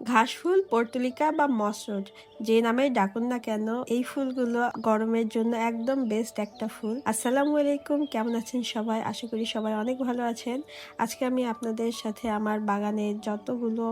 ঘাসফুল portulaca বা মসরড যে নামে ডাকুন না কেন, এই ফুলগুলো গরমের জন্য একদম বেস্ট একটা ফুল। আসসালামু আলাইকুম, কেমন আছেন সবাই? আশা করি সবাই অনেক ভালো আছেন। আজকে আমি আপনাদের সাথে আমার বাগানে যতগুলো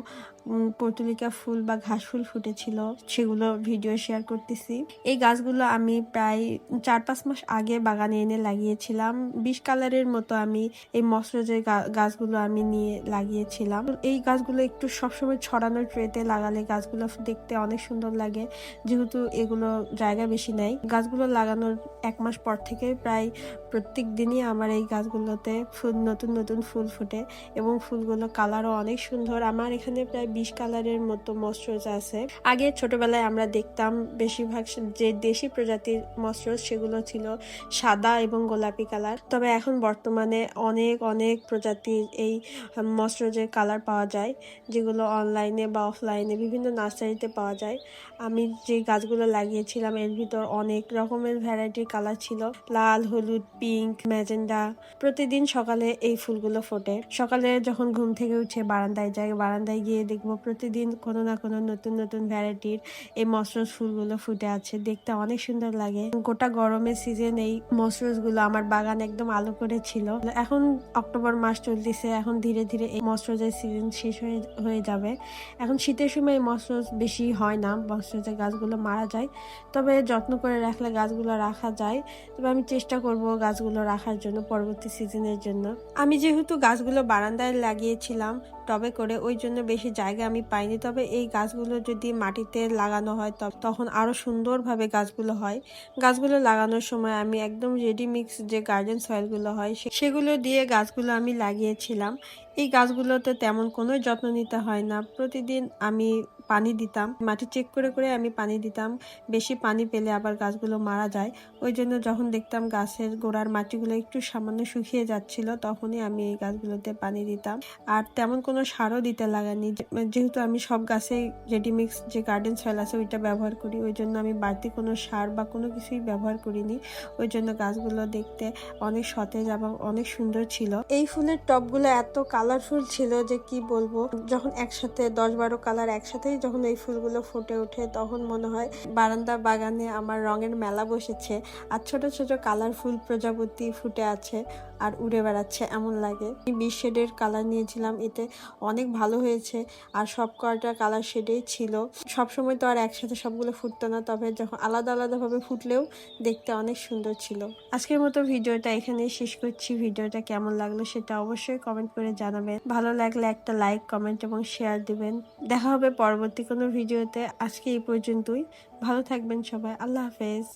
পর্তুলিকা ফুল বা ঘাস ফুল ফুটেছিল, সেগুলো ভিডিও শেয়ার করতেছি। এই গাছগুলো আমি প্রায় চার পাঁচ মাস আগে বাগানে এনে লাগিয়েছিলাম। বিশ কালারের মতো আমি এই মসরজের গাছগুলো আমি নিয়ে লাগিয়েছিলাম। এই গাছগুলো একটু সবসময় ছড়ানো ট্রেতে লাগালে গাছগুলো দেখতে অনেক সুন্দর লাগে। যেহেতু এগুলো জায়গা বেশি নেই, গাছগুলো লাগানোর এক মাস পর থেকে প্রায় প্রত্যেক দিনই আমার এই গাছগুলোতে ফুল, নতুন নতুন ফুল ফুটে এবং ফুলগুলো কালারও অনেক সুন্দর। আমার এখানে প্রায় বিশ কালারের মতো মসরোজ আছে। আগে ছোটবেলায় আমরা দেখতাম বেশিরভাগ যে দেশি প্রজাতির মসরোজ সেগুলো ছিল সাদা এবং গোলাপি কালার। তবে এখন বর্তমানে অনেক অনেক প্রজাতির এই মসরোজের কালার পাওয়া যায়, যেগুলো অনলাইনে বা অফলাইনে বিভিন্ন নার্সারিতে পাওয়া যায়। আমি যে গাছগুলো লাগিয়েছিলাম, এর ভিতর অনেক রকমের ভ্যারাইটির কালার ছিল। লাল, হলুদ পিঙ্ক ম্যাজেন্ডা প্রতিদিন সকালে এই ফুলগুলো ফোটে। সকালে যখন ঘুম থেকে উঠে বারান্দায় যাই, বারান্দায় গিয়ে দেখব প্রতিদিন কোনো না কোনো নতুন নতুন ভ্যারাইটির এই মসরোজ ফুলগুলো ফুটে আছে। দেখতে অনেক সুন্দর লাগে। গোটা গরমের সিজন এই মসরোজগুলো আমার বাগান একদম আলো করে ছিল। এখন অক্টোবর মাস চলতেছে, এখন ধীরে ধীরে এই মসরোজের সিজন শেষ হয়ে হয়ে যাবে। এখন শীতের সময় এই বেশি হয় না মসরোজের গাছগুলো মারা যায়। তবে যত্ন করে রাখলে গাছগুলো রাখা যায়। তবে আমি চেষ্টা করব গাছগুলো রাখার জন্য পরবর্তী সিজনের জন্য। আমি যেহেতু গাছগুলো বারান্দায় লাগিয়েছিলাম, টবে করে ওই জন্য বেশি জায়গা আমি পাইনি। তবে এই গাছগুলো যদি মাটিতে লাগানো হয় তখন আরও সুন্দরভাবে গাছগুলো হয়। গাছগুলো লাগানোর সময় আমি একদম রেডি মিক্স যে গার্ডেন সয়েলগুলো হয় সেগুলো দিয়ে গাছগুলো আমি লাগিয়েছিলাম। এই গাছগুলোতে তেমন কোনো যত্ন নিতে হয় না। প্রতিদিন আমি পানি দিতাম। মাটি চেক করে করে আমি পানি দিতাম। বেশি পানি পেলে আবার গাছগুলো মারা যায়। ওই জন্য যখন দেখতাম গাছের গোড়ার মাটিগুলো একটু সামান্য শুকিয়ে যাচ্ছিল, তখনই আমি এই গাছগুলোতে পানি দিতাম। আর তেমন কোনো সারও দিতে লাগানি যেহেতু আমি সব গাছেই রেডিমিক্স যে গার্ডেন সয়েল আছে, ওইটা ব্যবহার করি, ওই জন্য আমি বাড়তি কোনো সার বা কোনো কিছুই ব্যবহার করিনি। ওই জন্য গাছগুলো দেখতে অনেক সতেজ এবং অনেক সুন্দর ছিল। এই ফুলের টবগুলো এত কালারফুল ছিল যে কি বলব? যখন একসাথে দশ বারো কালার একসাথেই যখন এই ফুলগুলো ফুটে ওঠে, তখন মনে হয় বারান্দা বাগানে আমার রঙের মেলা বসেছে আর ছোট ছোট কালারফুল প্রজাপতি ফুটে আছে আর উড়ে বেড়াচ্ছে এমন লাগে। বিশ শেডের কালার নিয়েছিলাম, এতে অনেক ভালো হয়েছে আর সব কয়টা কালার শেডেই ছিল। সবসময় তো আর একসাথে সবগুলো ফুটতো না, তবে যখন আলাদা, আলাদাভাবে ফুটলেও দেখতে অনেক সুন্দর ছিল। আজকের মতো ভিডিওটা এখানেই শেষ করছি। ভিডিওটা কেমন লাগল সেটা অবশ্যই কমেন্ট করে জানাবেন। ভালো লাগলে একটা লাইক কমেন্ট এবং শেয়ার দিবেন। দেখা হবে পরবর্তী কোনো ভিডিওতে আজকে এই পর্যন্তই। ভালো থাকবেন সবাই। আল্লাহ হাফেজ।